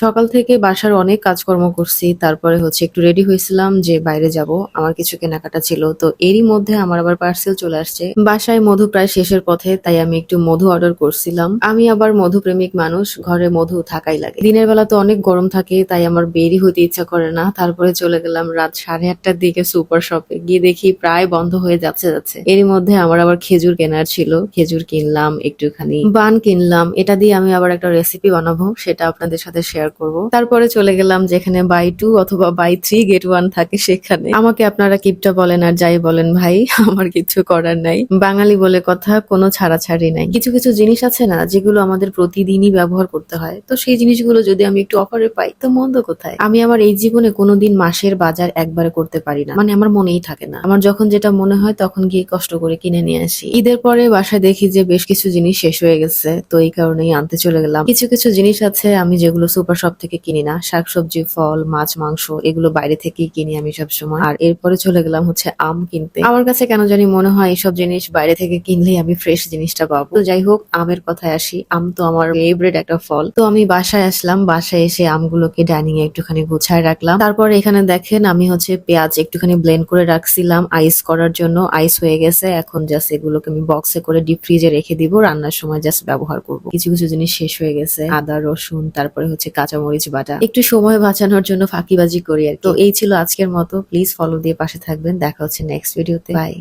সকাল থেকে বাসার অনেক কাজকর্ম করছি, তারপরে হচ্ছে একটু রেডি হয়েছিলাম যে বাইরে যাব, আমার কিছু কেনাকাটা ছিল, তো এরই মধ্যে আমার আবার পার্সেল চলে আসছে। বাসায় মধু প্রায় শেষের পথে, তাই আমি একটু মধু অর্ডার করছিলাম। আমি আবার মধু প্রেমিক মানুষ, ঘরে মধু থাকাই লাগে। দিনের বেলা তো অনেক গরম থাকে, তাই আমার বেরি হতে ইচ্ছা করে না। তারপরে চলে গেলাম রাত সাড়ে আটটার দিকে সুপার শপে গিয়ে দেখি প্রায় বন্ধ হয়ে যাচ্ছে যাচ্ছে। এরই মধ্যে আমার আবার খেজুর কেনার ছিল, খেজুর কিনলাম একটুখানি। বান কিনলাম, এটা দিয়ে আমি আবার একটা রেসিপি বানাবো, সেটা আপনাদের সাথে শেয়ার করব। তারপরে চলে গেলাম যেখানে বাই টু অথবা বাই থ্রি গেট ওয়ান থাকে সেখানে। আমাকে আপনারা কিপটা বলেন আর যাই বলেন ভাই, আমার কিছু করার নাই। বাঙালি বলে কথা, কোনো ছাড়াছাড়ি নাই। কিছু কিছু জিনিস আছে না যেগুলো আমাদের প্রতিদিনই ব্যবহার করতে হয়। তো সেই জিনিসগুলো যদি আমি একটু অফারে পাই, তো মন্দ কোথায়? আমি আমার এই জীবনে কোনোদিন মাসের বাজার একবারে করতে পারি না। মানে আমার মনেই থাকে না। আমার যখন যেটা মনে হয় তখন গিয়ে কষ্ট করে কিনে নিয়ে আসি। ঈদের পরে বাসায় দেখি যে বেশ কিছু জিনিস শেষ হয়ে গেছে। তো এই কারণেই আনতে চলে গেলাম। কিছু কিছু জিনিস আছে আমি যেগুলো সুপার শপ থেকে কিনি না। শাকসবজি, ফল, মাছ, মাংস, এগুলো বাইরে থেকেই কিনি আমি সব সময় আর এরপরে চলে গেলাম হচ্ছে আম কিনতে। আমার কাছে কেন জানি মনে হয় এইসব জিনিস বাইরে থেকে কিনলেই আমি ফ্রেশ জিনিসটা পাবো। তো যাই হোক, আমের কথায় আসি। আম তো আমার ফেভারিট একটা ফল। তো আমি বাসায় আসলাম। বাসায় এসে আমগুলোকে ডাইনিং এ একটুখানি গুছায় রাখলাম। তারপর এখানে দেখেন, আমি হচ্ছে পেঁয়াজ একটুখানি ব্লেন্ড করে রাখছিলাম আইস করার জন্য। আইস হয়ে গেছে। এখন জাস্ট এগুলোকে আমি বক্সে করে ডিপ ফ্রিজে রেখে দিব। রান্নার সময় জাস্ট ব্যবহার করব। কিছু কিছু জিনিস শেষ হয়ে গেছে। আদা, রসুন, তারপরে হচ্ছে কাঁচামরিচ বাটা। একটু সময় বাঁচানোর জন্য ফাঁকিবাজি করি আর তো এই ছিল আজকের মতো। প্লিজ ফলো দিয়ে পাশে থাকবেন। দেখা হচ্ছে নেক্সট ভিডিওতে বাই